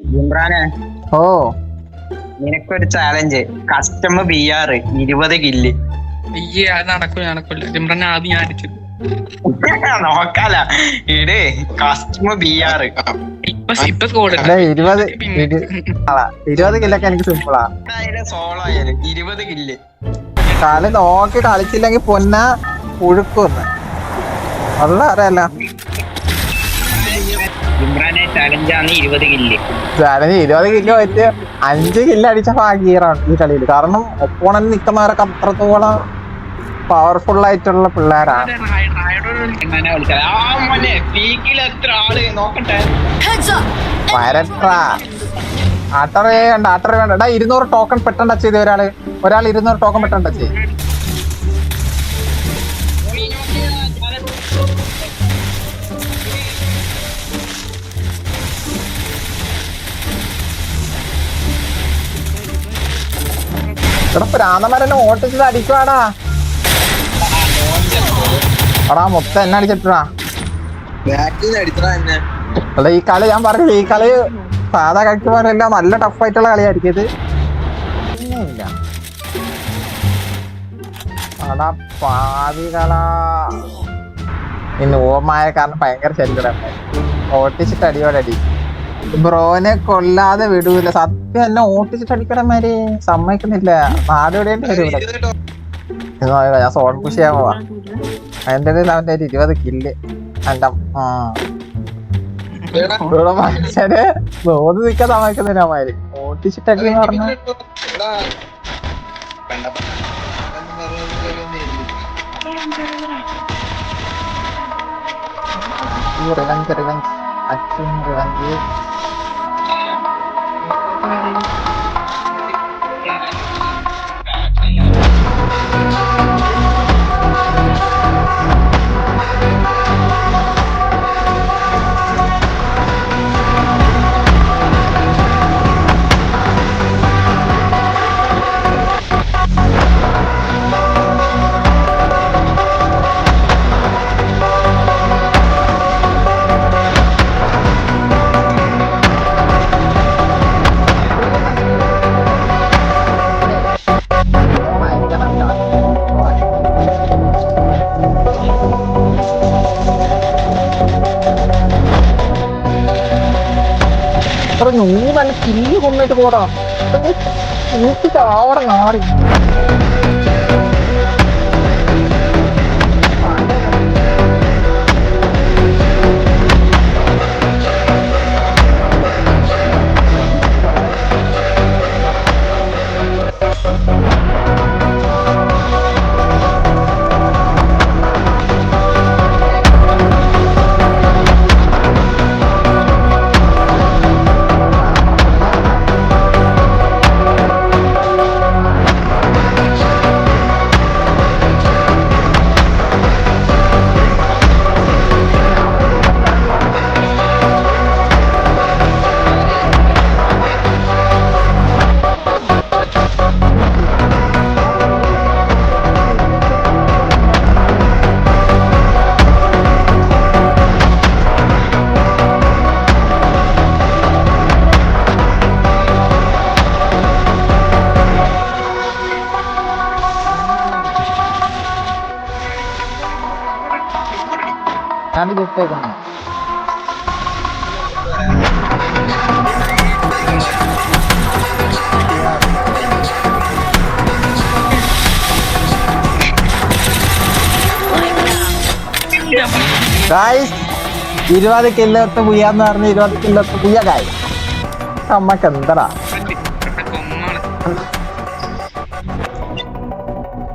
ഇമ്രാനെ. ഓ. നിനക്കൊരു challenge customer B R ഇരുപത് കില്ല് അയ്യേ അത് നടക്കൂല നടക്കൂല. സിമ്രൻ ആദ്യം ഞാൻ അടിച്ചു. നോക്കാല. ഇട് കസ്റ്റമർ ബി ആർ ഇപ്പൊ ഇപ്പൊ സ്കോഡ് അല്ല ഇരുപത് ഇരു- ആളാ. ഇരുപത് കില്ലൊക്കെ എനിക്ക് സിമ്പിളാ സോളോ ആയാലും ഇരുപത് കില്ല് കളി നോക്കി കളിച്ചില്ലെങ്കിൽ പൊന്ന പുഴുക്കൊന്ന്. നല്ല അറിയാലോ. ഇമ്രാനെ ചാലഞ്ച് ഇരുപത് കില്ല് വെച്ച് അഞ്ച് കില്ല അടിച്ച ഭാഗ്യറാണ് ഈ കളിയിൽ. കാരണം ഒപ്പോണന്റ് നിൽക്കുന്നവരൊക്കെ അത്രത്തോളം പവർഫുൾ ആയിട്ടുള്ള പിള്ളേരാണ്. വരട്ടാ ആട്ടറ വേണ്ട ആട്ടറ വേണ്ട. ഇരുന്നൂറ് ടോക്കൺ പെട്ടെന്ന് ടച്ച് ചെയ്ത് ഒരാൾ. ഒരാൾ ഇരുന്നൂറ് ടോക്കൺ പെട്ടെന്ന് ടച്ച് ചെയ്ത് എടാ പ്രാന്തമാരെന്നെ ഓട്ടിച്ചത് അടിക്കുവാടാ. എടാ മൊത്തം എന്നെ അടിച്ചിട്ടാ. ഈ കളി ഞാൻ പറഞ്ഞില്ല ഈ കളി സാധാ കളിക്ക് പോലല്ല നല്ല ടഫ് ആയിട്ടുള്ള കളിയായിരിക്കും ഇത്. ഇല്ല പാവികളാ. കാരണം ഭയങ്കര ശല്യം ഓട്ടിച്ചിട്ട് അടിയോടെ അടി ബ്രോനെ കൊല്ലാതെ വിടൂല. സത്യം എന്നെ ഓട്ടിച്ചിട്ട് അടിക്കണമാര് സമ്മതിക്കുന്നില്ല നാടുവിടേണ്ടി വരും ഇവിടെ? ഇത് നോക്കുക, ഞാൻ സോൺ പുഷ് ചെയ്യാൻ പോവാ. അതിന്റെ ഇടയിൽ അവന്റെ ഒരു ഇരുപത് കില്ല്. എന്റെ ആ. ഇവിടെ മനുഷ്യന് നോന്ന് നിക്കാൻ സമ്മതിക്കുന്നില്ല അവന്മാര്. ഓട്ടിച്ചിട്ടടി എന്ന് പറഞ്ഞു. അച്ഛൻ particularly എത്ര നീ നല്ല കില്ല് കൊന്നിട്ട് പോടാ. നോക്കിട്ട് ആവടെ നാറി ഞാൻ ഗായ്സ് ഇരുപത് കില്ലത്ത് പുയ്യാന്ന് പറഞ്ഞ് ഇരുപത് കില്ലത്ത് പുയ്യ എന്തടാ കൊമ്മാണ്